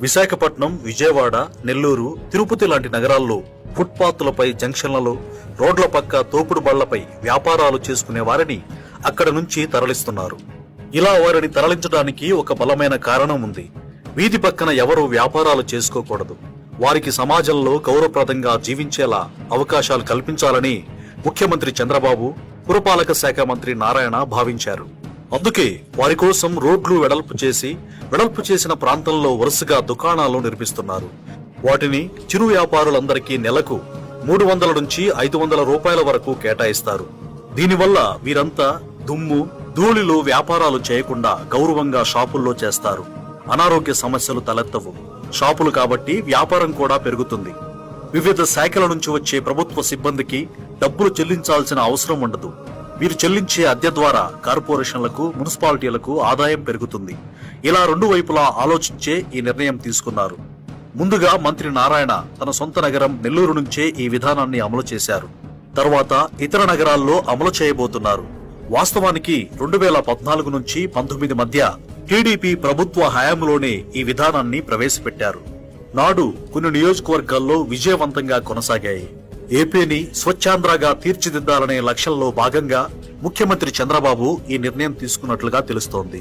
విశాఖపట్నం విజయవాడ నెల్లూరు తిరుపతి లాంటి నగరాల్లో ఫుట్పాత్లపై జంక్షన్లలో రోడ్ల పక్క తోపుడు బళ్ళపై వ్యాపారాలు చేసుకునే వారిని అక్కడ నుంచి తరలిస్తున్నారు. ఇలా వారిని తరలించడానికి ఒక బలమైన కారణం ఉంది. వీధి పక్కన ఎవరూ వ్యాపారాలు చేసుకోకూడదు. వారికి సమాజంలో గౌరవప్రదంగా జీవించేలా అవకాశాలు కల్పించాలని ముఖ్యమంత్రి చంద్రబాబు పురపాలక శాఖ మంత్రి నారాయణ భావించారు. అందుకే వారి కోసం రోడ్లు వెడల్పు చేసి వెడల్పు చేసిన ప్రాంతంలో వరుసగా దుకాణాలు నిర్మిస్తున్నారు. వాటిని చిరు వ్యాపారులందరికీ నెలకు మూడు వందల నుంచి ఐదు వందల రూపాయల వరకు కేటాయిస్తారు. దీనివల్ల వీరంతా దుమ్ము ధూళిలో వ్యాపారాలు చేయకుండా గౌరవంగా షాపుల్లో చేస్తారు. అనారోగ్య సమస్యలు తలెత్తవు. షాపులు కాబట్టి వ్యాపారం కూడా పెరుగుతుంది. వివిధ శాఖల నుంచి వచ్చే ప్రభుత్వ సిబ్బందికి డబ్బులు చెల్లించాల్సిన అవసరం ఉండదు. వీరు చెల్లించే అద్దె ద్వారా కార్పొరేషన్లకు మున్సిపాలిటీలకు ఆదాయం పెరుగుతుంది. ఇలా రెండు వైపులా ఆలోచించే ఈ నిర్ణయం తీసుకున్నారు. ముందుగా మంత్రి నారాయణ తన సొంత నగరం నెల్లూరు నుంచే ఈ విధానాన్ని అమలు చేశారు. తర్వాత ఇతర నగరాల్లో అమలు చేయబోతున్నారు. వాస్తవానికి రెండు వేల పద్నాలుగు నుంచి పంతొమ్మిది మధ్య టీడీపీ ప్రభుత్వ హయాంలోనే ఈ విధానాన్ని ప్రవేశపెట్టారు. నాడు కొన్ని నియోజకవర్గాల్లో విజయవంతంగా కొనసాగాయి. ఏపీని స్వచ్ఛాంధ్రగా తీర్చిదిద్దాలనే లక్ష్యంలో భాగంగా ముఖ్యమంత్రి చంద్రబాబు ఈ నిర్ణయం తీసుకున్నట్లుగా తెలుస్తోంది.